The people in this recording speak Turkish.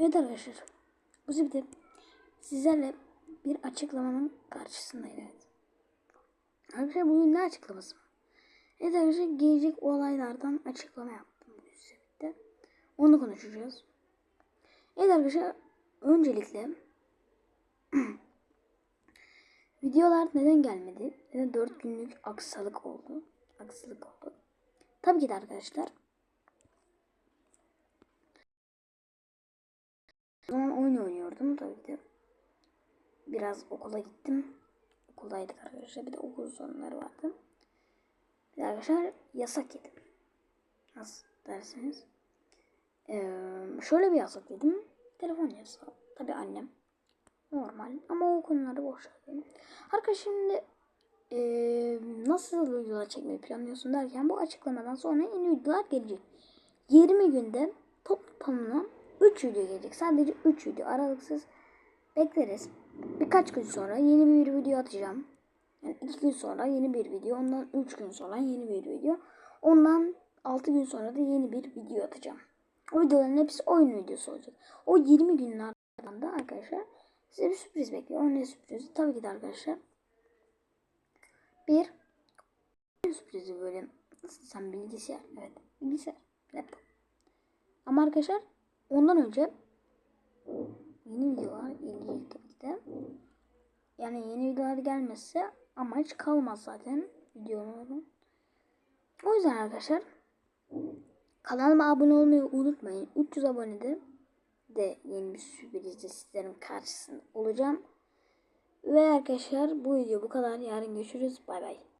Evet arkadaşlar. Bu zibidi sizlerle bir açıklamanın karşısındayım. Evet. Arkadaşlar bugün ne açıklaması? Evet arkadaşlar gelecek olaylardan açıklama yaptım bu zibidi. Onu konuşacağız. Evet arkadaşlar öncelikle videolar neden gelmedi? Neden 4 günlük aksalık oldu? Aksilik oldu. Tabii ki de arkadaşlar O zaman oynuyordum tabii ki de. Biraz okula gittim. Okuldaydık arkadaşlar. Bir de okul sorunları vardı. Bir de arkadaşlar yasak yedim. Nasıl derseniz. Ee, şöyle bir yasak yedim. Telefon yasağı. Tabii annem. Normal. Ama o konuları boş verelim. Arkadaşlar şimdi ee, nasıl videolar çekmeyi planlıyorsun derken bu açıklamadan sonra yeni videolar gelecek. 20 günde toplamına 3 video gelecek. Sadece 3 video aralıksız bekleriz. Birkaç gün sonra yeni bir video atacağım. Yani 2 gün sonra yeni bir video. Ondan 3 gün sonra yeni bir video. Ondan 6 gün sonra da yeni bir video atacağım. O videoların hepsi oyun videosu olacak. O 20 günlerden de arkadaşlar size bir sürpriz bekliyor. O ne sürprizi? Tabii ki de arkadaşlar. Bir sürprizi böyle nasıl sen bilgisayar. Evet bilgisayar. Laptop. Ama arkadaşlar ondan önce yeni videolar gelecek tabii ki de. Yani yeni videolar gelmezse ama hiç kalmaz zaten videoların. O yüzden arkadaşlar kanalıma abone olmayı unutmayın. 300 abonede de yeni bir sürprizde sizlerin karşısında olacağım. Ve arkadaşlar bu video bu kadar. Yarın görüşürüz. Bay bay.